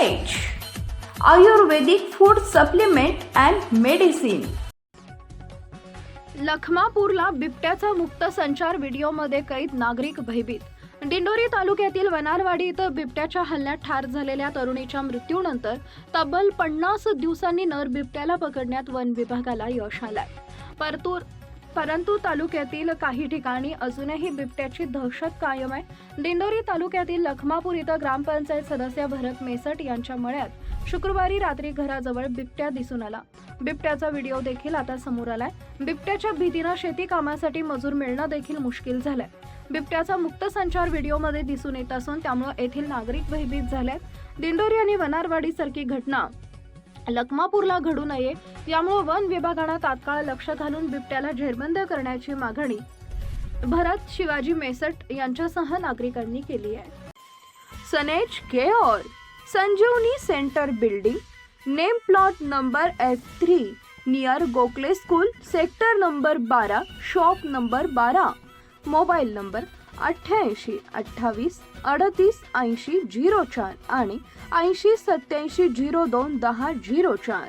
Ayurvedic food supplement and medicine लखमापूरला बिबट्याचा मुक्त संचार व्हिडिओमध्ये कैद नागरिक भयभीत. दिंडोरी तालुक्यातील वनारवाडी इथं बिबट्याच्या हल्ल्यात ठार झालेल्या तरुणीच्या मृत्यूनंतर तब्बल पन्नास दिवसांनी नर बिबट्याला पकडण्यात वन विभागाला यश आलंय. परतूर परंतु तालुक्यातील काही ठिकाणी अजूनही बिबट्याची दहशत कायम आहे. दिंडोरी तालुक्यातील लखमापूर इथं ग्रामपंचायत सदस्य भरत मेसट यांच्या मळ्यात शुक्रवारी रात्री घराजवळ बिबट्या दिसून आला. बिबट्याचा व्हिडिओ देखील आता समोर आलाय. बिबट्याच्या भीतीनं शेती कामासाठी मजूर मिळणं देखील मुश्किल झालंय. बिबट्याचा मुक्त संचार व्हिडिओमध्ये दिसून येत असून त्यामुळे येथील नागरिक भयभीत झाले दिंडोरी आणि वनारवाडी सारखी घटना लखमापूरला घडू नये यामुळे वन विभागानं तात्काळ लक्ष घालून बिबट्याला झेरबंद करण्याची मागणी. भरत शिवाजी मेसट यांच्यासह नागरिकांनी केली आहे. सनेज K care Sanjeevani centre building name plot number F three near Gokhale school sector number बारा शॉप नंबर बारा मोबाईल नंबर अठ्ठ्याऐंशी अठ्ठावीस अडतीस ऐंशी झिरो चार आणि ऐंशी सत्याऐंशी झिरो दोन दहा झिरो चार.